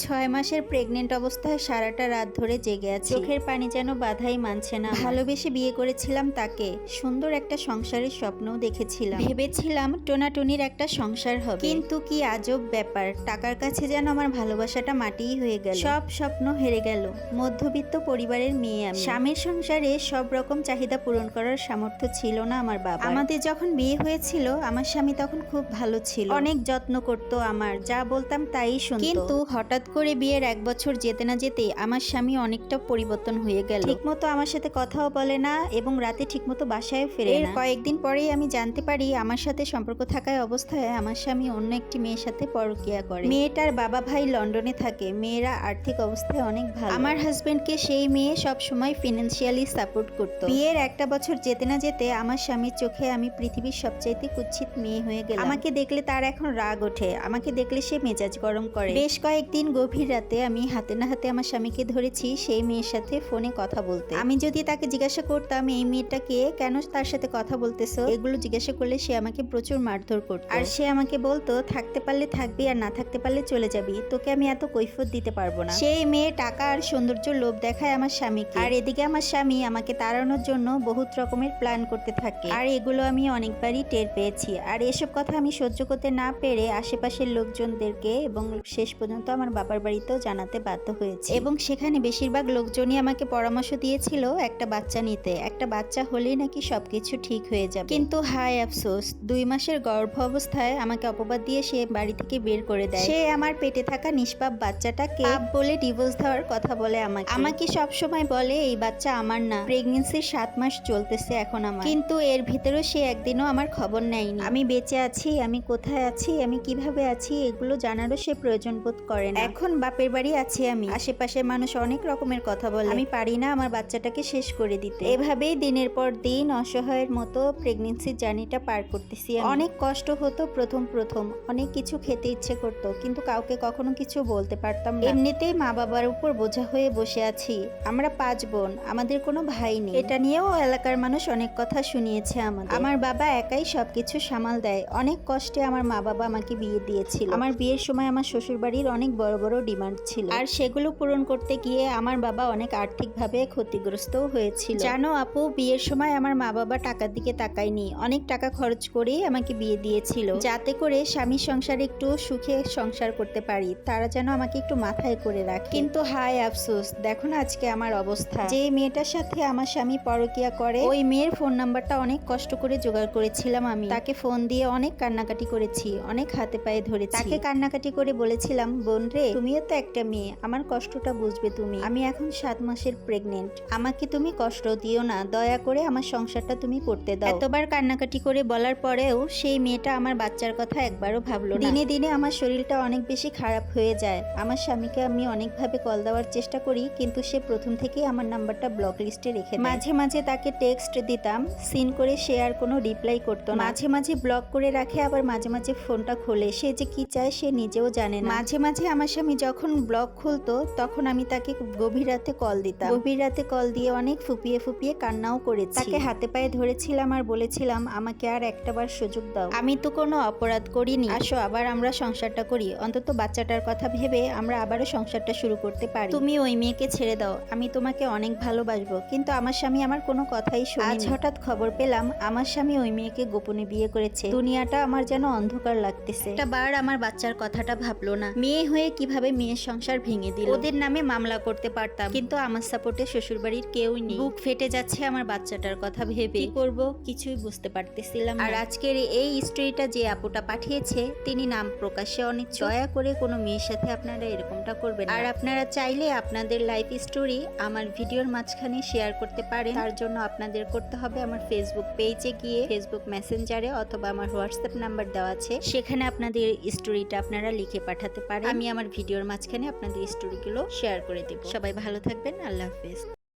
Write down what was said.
ছয় মাসের প্রেগনেন্ট অবস্থায় সারাটা রাত ধরে জেগে আছে। চোখের পানি যেন বাধাই মানছে না। ভালোবেসে বিয়ে করেছিলাম তাকে। সুন্দর একটা সংসারের স্বপ্নও দেখেছিলাম। ভেবেছিলাম টোনাটুনির একটা সংসার হবে। কিন্তু কি আজব ব্যাপার, টাকার কাছে যেন আমার ভালোবাসাটা মাটিই হয়ে গেল। সব স্বপ্ন হেরে গেল। মধ্যবিত্ত পরিবারের মেয়ে আমি। স্বামীর সংসারে সব রকম চাহিদা পূরণ করার সামর্থ্য ছিল না আমার বাবা আমাদের যখন বিয়ে হয়েছিল, আমার স্বামী তখন খুব ভালো ছিল। অনেক যত্ন করতো আমার। যা বলতাম তাই শুনতো। কিন্তু হঠাৎ করে বিয়ের এক বছর যেতে না যেতে আমার স্বামী অনেকটা পরিবর্তন হয়ে গেল। ঠিকমতো আমার সাথে কথাও বলে না এবং রাতে ঠিকমতো বাসায় ফেরে না। কয়েকদিন পরেই আমি জানতে পারি আমার সাথে সম্পর্ক থাকায় অবস্থায় আমার স্বামী অন্য একটি মেয়ের সাথে পরকিয়া করে। মেয়েটার বাবা ভাই লন্ডনে থাকে। মেয়েরা আর্থিক অবস্থায় অনেক ভালো। আমার হাজবেন্ডকে সেই মেয়ে সব সময় ফিনান্সিয়ালি সাপোর্ট করতো। বিয়ের একটা বছর যেতে না যেতে আমার স্বামীর চোখে আমি পৃথিবীর সবচাইতে কুচ্ছিত মেয়ে হয়ে গেলাম। আমাকে দেখলে তার এখন রাগ ওঠে। আমাকে দেখলে সে মেজাজ গরম করে। বেশ কয়েকদিন গভীর রাতে আমি হাতে না হাতে আমার স্বামীকে ধরেছি সেই মেয়ের সাথে ফোনে কথা বলতে। আমি যদি তাকে জিজ্ঞাসা করতাম, এই মেয়েটাকে কেন তার সাথে কথা বলতেছো? এগুলো জিজ্ঞাসা করলে সে আমাকে প্রচুর মারধর করতো। আর সে আমাকে বলতো, থাকতে পারলে থাকবি আর না থাকতে পারলে চলে যাবি। তোকে আমি এত কৈফত দিতে পারব না। সেই মেয়ে টাকা আর সৌন্দর্য লোভ দেখায় আমার স্বামীকে। আর এদিকে আমার স্বামী আমাকে তাড়ানোর জন্য বহুত রকমের প্ল্যান করতে থাকে। আর এগুলো আমি অনেকবারই টের পেয়েছি। আর এসব কথা আমি সহ্য করতে না পেরে আশেপাশের লোকজনদেরকে এবং শেষ পর্যন্ত আমার বাবার বাড়িতেও জানাতে বাধ্য হয়েছে। এবং সেখানে বেশিরভাগ লোকজনই আমাকে পরামর্শ দিয়েছিল একটা বাচ্চা নিতে। একটা বাচ্চা হলেই নাকি সবকিছু ঠিক হয়ে যাবে। কিন্তু হায় আফসোস দুই মাসের গর্ভ অবস্থায় আমাকে অপবাদ দিয়ে সে বাড়ি থেকে বের করে দেয়। সে আমার পেটে থাকা নিষ্পাপ বাচ্চাটাকে পাপ বলে ডিভোর্স দেওয়ার কথা বলে আমাকে। আমাকে সব সময় বলে এই বাচ্চা আমার না। প্রেগনেন্সির সাত মাস চলতেছে এখন আমার। কিন্তু এর ভিতরেও সে একদিনও আমার খবর নেয়নি। আমি বেঁচে আছি আমি কোথায় আছি আমি কীভাবে আছি এগুলো জানারও সে প্রয়োজন বোধ করে না। এখন বাপের বাড়ি আছি আমি, আশেপাশের মানুষ অনেক রকমের কথা বলে, আমি পারি না আমার বাচ্চাটাকে শেষ করে দিতে। এভাবেই দিনের পর দিন অসহায়ের মতো প্রেগনেন্সির জার্নিটা পার করতেছি অনেক কষ্ট হতো প্রথম প্রথম, অনেক কিছু খেতে ইচ্ছে করতো, কিন্তু কাউকে কখনো কিছু বলতে পারতাম না। এমনিতেই মা বাবার উপর বোঝা হয়ে বসে আছি, আমরা পাঁচ বোন, আমাদের কোনো ভাই নেই। এটা নিয়েও এলাকার মানুষ অনেক কথা শুনিয়েছে আমাদের। আমার বাবা একাই সবকিছু সামাল দেয়, অনেক কষ্টে আমার মা বাবা আমাকে বিয়ে দিয়েছিল। আমার বিয়ের সময় আমার শ্বশুর বাড়ির অনেক বড় বড় ডিমান্ড ছিল। আর সেগুলো পূরণ করতে গিয়ে আমার বাবা অনেক আর্থিকভাবে ক্ষতিগ্রস্তও হয়েছিল। জানো আপু বিয়ের সময় আমার মা বাবা টাকার দিকে তাকায়নি। অনেক টাকা খরচ করেই আমাকে বিয়ে দিয়েছিল। যাতে করে স্বামীর সংসারে একটু সুখে সংসার করতে পারি। তারা যেন আমাকে একটু মাথায় করে রাখে। কিন্তু হায় আফসোস দেখো না আজকে আমার অবস্থা। যে মেয়েটার সাথে আমার স্বামী পরকিয়া করে ওই মেয়ের ফোন নাম্বারটা অনেক কষ্ট করে জোগাড় করেছিলাম আমি। তাকে ফোন দিয়ে অনেক কান্নাকাটি করেছি অনেক হাতে পায়ে ধরেছি। তাকে কান্নাকাটি করে বলেছিলাম বোন রে তুমিও তো একটা মেয়ে, আমার কষ্টটা বুঝবে তুমি। আমি এখন সাত মাসের প্রেগনেন্ট আমাকে তুমি কষ্ট দিও না, দয়া করে আমার সংসারটা তুমি করতে দাও। এতবার কান্নাকাটি করে বলার পরেও সেই মেয়েটা আমার বাচ্চার কথা একবারও ভাবলো দিনে দিনে আমার শরীরটা অনেক বেশি খারাপ হয়ে যায়। আমার স্বামীকে আমি অনেকভাবে কল দেওয়ার চেষ্টা করি, কিন্তু সে প্রথম থেকেই আমার নাম্বারটা ব্লক লিস্টে রেখে মাঝে মাঝে তাকে টেক্সট দিতাম সিন করে সে আর কোনো রিপ্লাই করতো মাঝে মাঝে ব্লক করে রাখে, আবার মাঝে মাঝে ফোনটা খোলে। সে যে কি চায় সে নিজেও জানে না। মাঝে মাঝে আমার স্বামী যখন ব্লক খুলতো, তখন আমি তাকে গভীর রাতে কল দিতাম। গভীর রাতে কল দিয়ে অনেক ফুপিয়ে ফুপিয়ে কান্নাও করেছি। তাকে হাতে পায়ে ধরেছিলাম আর বলেছিলাম, আমাকে আর একটাবার সুযোগ দাও। আমি তো কোনো অপরাধ করিনি। আসো, আবার আমরা সংসারটা করি। অন্তত বাচ্চাটার কথা ভেবে আমরা আবারও সংসারটা শুরু করতে পারি। তুমি ওই মেয়েকে ছেড়ে দাও। আমি তোমাকে অনেক ভালোবাসবো। কিন্তু আমার স্বামী আমার কোনো কথাই শুনে আজ হঠাৎ খবর পেলাম, আমার স্বামী ওই মেয়েকে গোপনে বিয়ে করেছে। দুনিয়াটা আমার যেন অন্ধকার লাগতেছে। একটা বার আমার বাচ্চার কথাটা ভাবলো না। মেয়ে হয়ে কীভাবে মেয়ের সংসার ভেঙে দিল। ওদের নামে মামলা করতে পারতাম, কিন্তু আমার সাপোর্টে শ্বশুরবাড়ির কেউই নেই। বুক ফেটে যাচ্ছে আমার বাচ্চাটার কথা ভেবে। করব? কিছুই বুঝতে পারতেছিলাম আর আজকের এই স্টোরিটা যে আপুটা পাঠিয়েছে, তিনি নাম প্রকাশে অনেক দয়া করে কোনো মেয়ের সাথে আপনারা এরকমটা করবেন আর আপনারা চাইলে আপনাদের লাইফ স্টোরি আমার ভিডিওর মাঝখানে শেয়ার করতে পারেন। তার জন্য আপনাদের করতে হবে আমার ফেসবুক পেজে গিয়ে ফেসবুক মেসেঞ্জারে অথবা আমার হোয়াটসঅ্যাপ নাম্বার দেওয়া আছে। সেখানে আপনাদের স্টোরিটা আপনারা লিখে পাঠাতে পারেন। আমি আমার ভিডিওর মাঝখানে আপনাদের স্টোরিগুলো শেয়ার করে দেব। সবাই ভালো থাকবেন আল্লাহ হাফেজ।